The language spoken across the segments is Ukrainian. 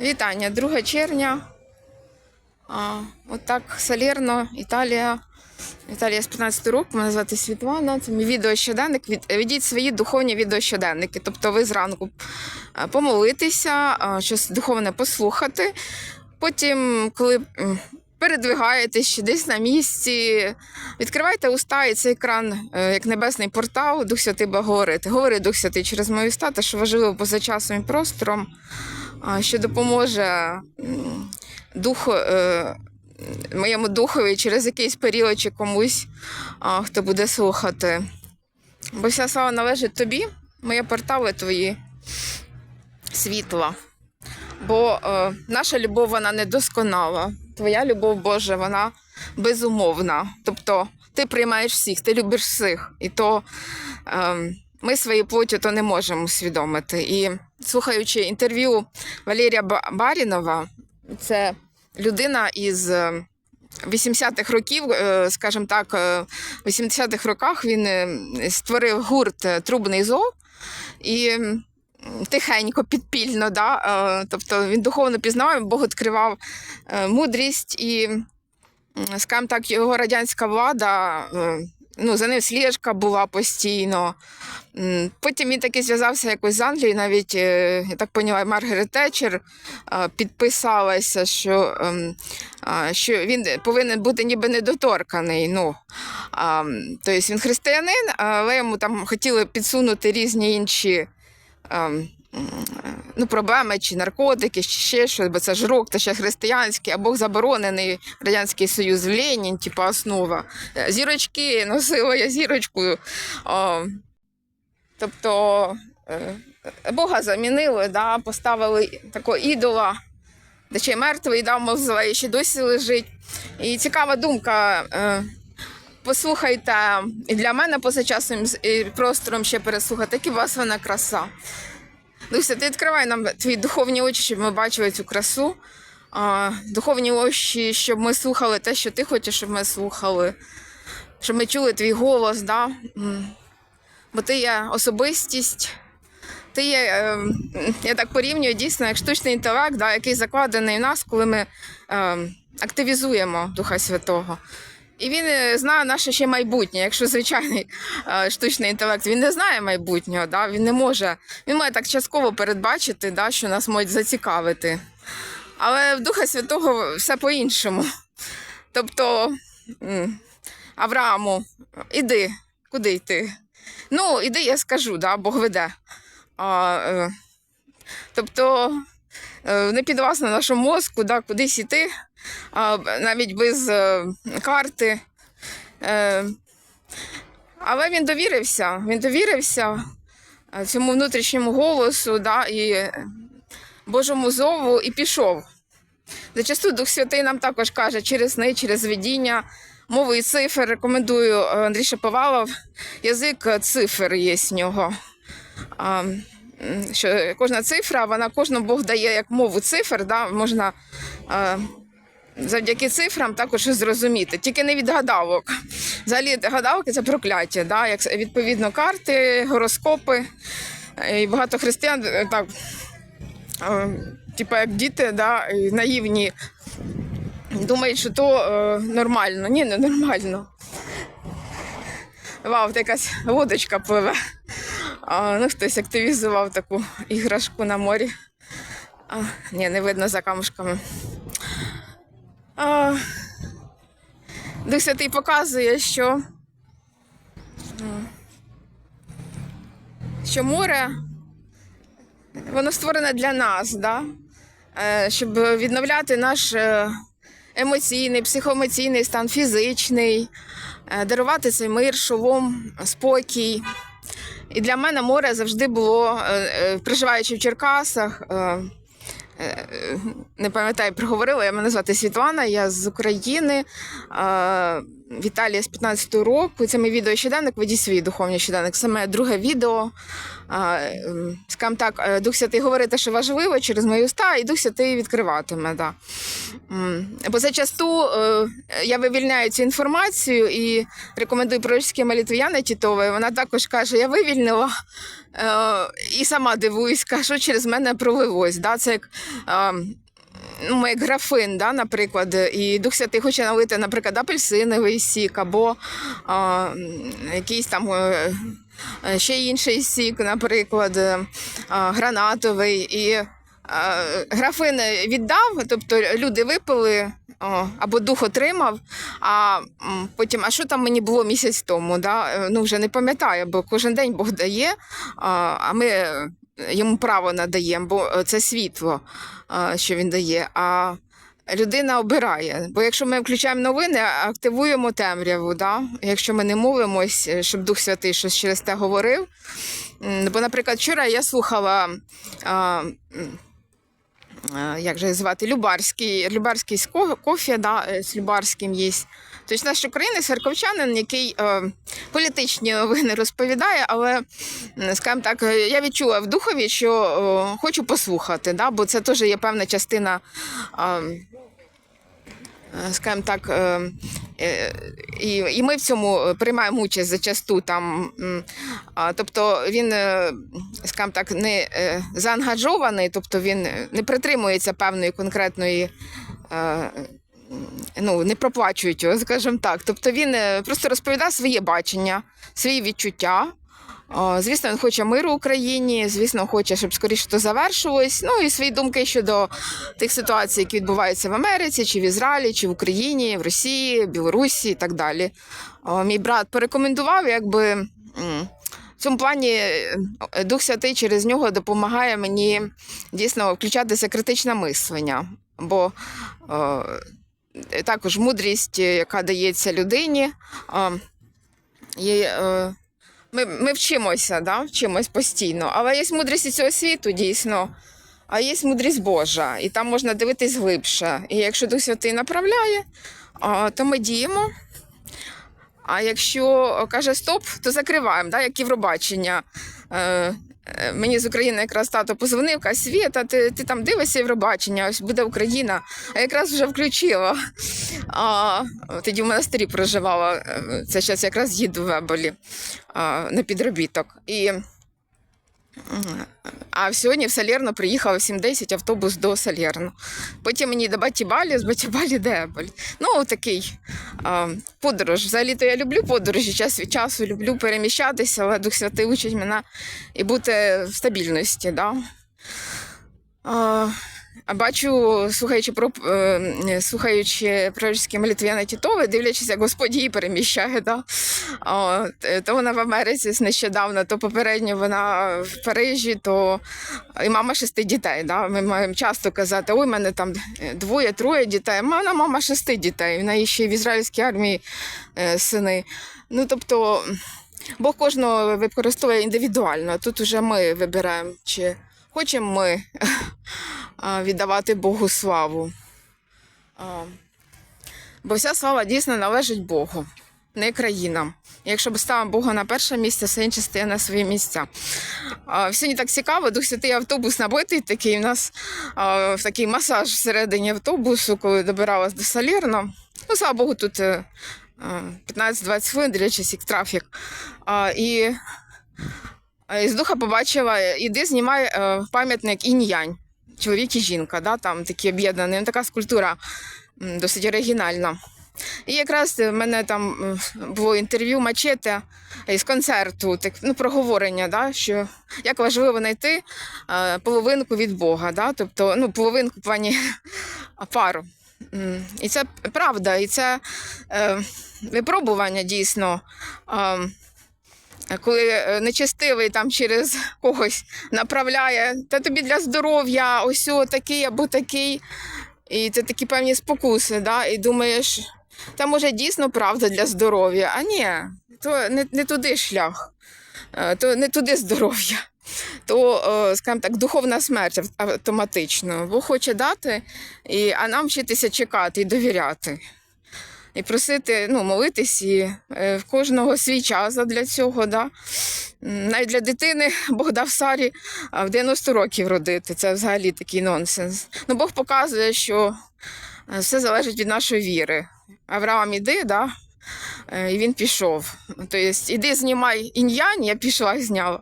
Вітання, 2 червня. А, отак, Салерно, Італія. Італія з 15 року, мене звати Світлана. Це мій відеощоденник. Від, ведіть свої духовні відеощоденники. Тобто ви зранку помолитися, щось духовне послухати. Потім, коли передвигаєтесь чи десь на місці, відкривайте уста і цей екран, е, як небесний портал, Дух Святий буде говорити. Говори Дух Святий через мої уста, що важливо поза часом і простором що допоможе духу, е, моєму духові через якийсь період чи комусь, хто буде слухати. Бо вся слава належить тобі, мої портали твої світла. Бо е, наша любов вона недосконала. Твоя любов Божа, вона безумовна. Тобто ти приймаєш всіх, ти любиш всіх. І то е, ми своєю плоттю то не можемо усвідомити. І слухаючи інтерв'ю Валерія Барінова, це людина із е, 80-х років, е, скажімо так, е, в 80-х роках він е, створив гурт е, Трубний зов. І тихенько, підпільно, да? е, тобто він духовно пізнав, Бог відкривав е, мудрість і, скажімо так, його радянська влада, е, ну, за ним сліжка була постійно. Потім він таки зв'язався якось з Англією, навіть, е, я так поняла, Маргарет Тетчер підписалася, що, ем, що він повинен бути ніби недоторканий. Ну, тобто він християнин, але йому там хотіли підсунути різні інші. Ну, проблеми чи наркотики, чи ще щось, бо це ж рок, це ще християнський, а Бог заборонений Радянський Союз, Ленін, типу, основа. Е, Зірочки, носила я зірочку. О, тобто е, Бога замінили, да, поставили такого ідола, де ще й мертвий дав мавзолей, ще досі лежить. І цікава думка. е, Послухайте, і для мене поза часом і простором ще переслухати, які у вас вона краса. Дуся, ти відкривай нам твої духовні очі, щоб ми бачили цю красу. Духовні очі, щоб ми слухали те, що ти хочеш, щоб ми слухали, щоб ми чули твій голос, да? Бо ти є особистість. Ти є, е, я так порівнюю, дійсно, як штучний інтелект, да, який закладений в нас, коли ми е, активізуємо Духа Святого. І він е, знає наше ще майбутнє. Якщо звичайний е, штучний інтелект він не знає майбутнього, да, він не може, він має так частково передбачити, да, що нас можуть зацікавити. Але в Духа Святого все по-іншому. Тобто, Аврааму, іди, куди йти? Ну, іди, я скажу, да, Бог веде. А, е, тобто, не підвласно нашому мозку, да, кудись іти, навіть без е, карти. Е, але він довірився, він довірився е, цьому внутрішньому голосу да, і Божому зову і пішов. Зачасту Дух Святий нам також каже через сни, через видіння, мови і цифр. Рекомендую Андрій Шаповалов. Язик цифр є з нього. Що кожна цифра, вона кожному Бог дає як мову цифр, да, можна завдяки цифрам також зрозуміти, тільки не від гадавок. Взагалі гадавки це прокляття, да, як відповідно карти, гороскопи. Е, І багато християн е, так, е, типу як діти, да, наївні, думають, що то нормально. Ні, не нормально. Вау, та якась водочка пливе. А, ну, хтось активізував таку іграшку на морі. А, ні, не видно за камушками. А, Дух Святий показує, що, що море воно створене для нас, да? Е, щоб відновляти наш е, емоційний, психоемоційний стан, фізичний, е, дарувати цей мир, шолом, спокій. І для мене море завжди було, проживаючи в Черкасах. Е, е, Не пам'ятаю, проговорила. Я мене звати Світлана, я з України. В Італії з 15-го року. Це мій відео щоденник, ведіть свій духовний щоденник. Моє друге відео. ем, скажімо так, е, Дух Святий говорить те, що важливо через мої уста, і Дух Святий відкриватиме. Да. Бо зачасту е, я вивільняю цю інформацію і рекомендую пророчські молитви Яни Тітової. Вона також каже: я вивільнила е, і сама дивуюсь, кажу, через мене пролилось. Да? Це як. Ну, як графин, да, наприклад, і Дух Святий хоче налити, наприклад, апельсиновий сік або а, якийсь там е, е, ще інший сік, наприклад, е, гранатовий. І графин віддав, тобто люди випили. Або дух отримав, а потім, а що там мені було місяць тому? Да? Ну вже не пам'ятаю, бо кожен день Бог дає, а, ми йому право надаємо, бо е, це світло, що він дає. А людина обирає. Бо якщо ми включаємо новини, активуємо темряву. Да? Якщо ми не молимось, е, щоб Дух Святий щось через те говорив. Бо, наприклад, вчора я слухала. Як же звати Любарський, Любарський з ко- кофе, да, е, з Любарським є. Тобто наш українець, харківчанин, який е, політичні новини розповідає, але, скажімо так, я відчула в духові, що е, хочу послухати, да, бо це теж є певна частина. Е, Скажімо так, е, е, і, і ми в цьому приймаємо участь зачасту там. Тобто він, е, скажімо так, не заангажований, тобто він не притримується певної конкретної. Е, Ну, не проплачують його, скажімо так. Тобто він е, просто розповідає своє бачення, свої відчуття. Звісно, він хоче миру Україні, звісно, хоче, щоб скоріше то завершилось. Ну і свої думки щодо тих ситуацій, які відбуваються в Америці, чи в Ізраїлі, чи в Україні, в Росії, Білорусі і так далі. Мій брат порекомендував, якби в цьому плані е, Дух Святий через нього допомагає мені дійсно включатися критичне мислення. Бо також мудрість, е, яка дається людині. е, ми, ми вчимося, да? вчимось постійно. Але є мудрість цього світу, дійсно. А є мудрість Божа, і там можна дивитись глибше. І якщо Дух Святий направляє, то ми діємо. А якщо каже стоп, то закриваємо, да? як Євробачення. Е, Мені з України якраз тато позвонив, каже, Світа, ти, ти там дивишся Євробачення, ось буде Україна. А якраз вже включила. А, тоді в монастирі проживала. Е, Це зараз якраз їду в Еболі а, на підробіток. І, а сьогодні в Салерно приїхав 7-10 автобус до Салерно. Потім мені до Батібалі, з Батібалі до. Ну, такий а, подорож. Взагалі-то я люблю подорожі, час від часу люблю переміщатися, але Дух Святий учить мене і бути в стабільності. Да? А, а бачу, слухаючи про е, слухаючи пророчські молитви Яни Тітови, дивлячись, як Господь її переміщає. Да? О, то вона в Америці нещодавно, то попередньо вона в Парижі, то і мама шести дітей. Да? Ми маємо часто казати, ой, мене там двоє, троє дітей. Вона мама шести дітей. В неї ще в ізраїльській армії е, сини. Ну тобто Бог кожного використовує індивідуально. Тут уже ми вибираємо, чи хочемо ми віддавати Богу славу. Бо вся слава дійсно належить Богу, не країнам. Якщо б ставимо Бога на перше місце, все інше стає на свої місця. А, Сьогодні так цікаво, Дух Святий автобус набитий такий. У нас в такий масаж всередині автобусу, коли добиралась до Салірно. Ну, слава Богу, тут е, е, 15-20 хвилин, дивлячись, як трафік. І а, із духа побачила, іди знімай е, пам'ятник інь-янь. Чоловік і жінка, да, там такі об'єднані. Ну, така скульптура досить оригінальна. І якраз в мене там було інтерв'ю мачете із концерту, так, ну, проговорення, да, що як важливо знайти е, половинку від Бога, да, тобто ну, половинку в плані пару. І це правда, і це е, випробування дійсно. Е, коли е, нечестивий там через когось направляє, та тобі для здоров'я, ось такий або такий. І це такі певні спокуси, да? і думаєш, та може дійсно правда для здоров'я, а ні, то не, не туди шлях, Е, то не туди здоров'я, то, е, скажімо так, духовна смерть автоматично. Бог хоче дати, і, а нам вчитися чекати і довіряти. І просити ну, молитись і е, в кожного свій час для цього. Да? Навіть для дитини Бог дав Сарі в 90 років родити. Це взагалі такий нонсенс. Ну, Бог показує, що е, все залежить від нашої віри. Авраам іди, да? Е, і він пішов. Тобто, іди знімай інь-янь, я пішла і зняла.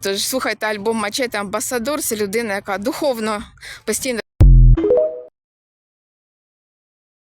Тож слухайте альбом Мачете Амбасадор це людина, яка духовно постійно